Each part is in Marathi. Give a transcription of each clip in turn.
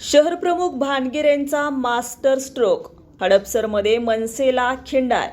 शहरप्रमुख भानगिरेंचा मास्टर स्ट्रोक हडपसरमध्ये मनसेला खिंडार.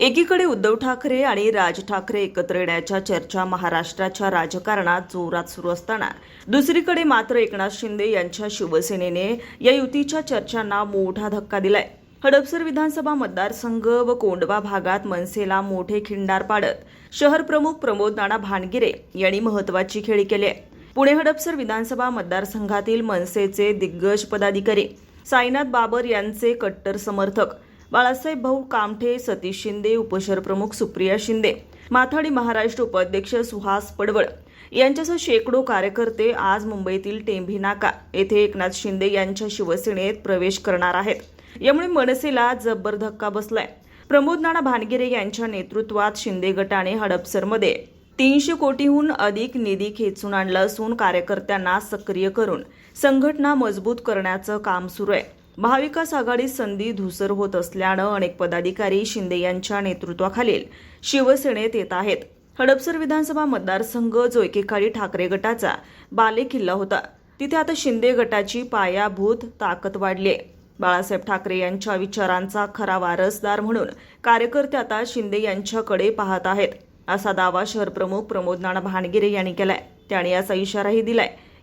एकीकडे उद्धव ठाकरे आणि राज ठाकरे एकत्र येण्याच्या चर्चा महाराष्ट्राच्या राजकारणात जोरात सुरू असताना दुसरीकडे मात्र एकनाथ शिंदे यांच्या शिवसेनेने या युतीच्या चर्चांना मोठा धक्का दिलाय. हडपसर विधानसभा मतदारसंघ व कोंडवा भागात मनसेला मोठे खिंडार पाडत शहरप्रमुख प्रमोद नाना भानगिरे यांनी महत्वाची खेळी केली आहे. पुणे हडपसर विधानसभा मतदारसंघातील मनसेचे दिग्गज पदाधिकारी साईनाथ बाबर यांचे कट्टर समर्थक बाळासाहेब भाऊ कामठे सतीश शिंदे उपशहरप्रमुख सुप्रिया शिंदे माथाडी महाराष्ट्र उपाध्यक्ष सुहास पडवळ यांच्यासह शेकडो कार्यकर्ते आज मुंबईतील टेंभी नाका येथे एकनाथ शिंदे यांच्या शिवसेनेत प्रवेश करणार आहेत. यामुळे मनसेला जबर धक्का बसलाय. प्रमोद नाना भानगिरे यांच्या नेतृत्वात शिंदे गटाने हडपसरमध्ये तीनशे कोटीहून अधिक निधी खेचून आणला असून कार्यकर्त्यांना सक्रिय करून संघटना मजबूत करण्याचं काम सुरू आहे. महाविकास आघाडीत संधी धुसर होत असल्यानं अनेक पदाधिकारी शिंदे यांच्या नेतृत्वाखालील शिवसेनेत येत आहेत. हडपसर विधानसभा मतदारसंघ जो एकेकाळी ठाकरे गटाचा बालेकिल्ला होता. तिथे आता शिंदे गटाची पायाभूत ताकद वाढली आहे. बाळासाहेब ठाकरे यांच्या विचारांचा खरा वारसदार म्हणून कार्यकर्ते आता शिंदे यांच्याकडे पाहत आहेत. असा दावा शहरप्रमुख प्रमोद नाना भानगिरे यांनी केलाय. त्याने याचा इशाराही दिलाय.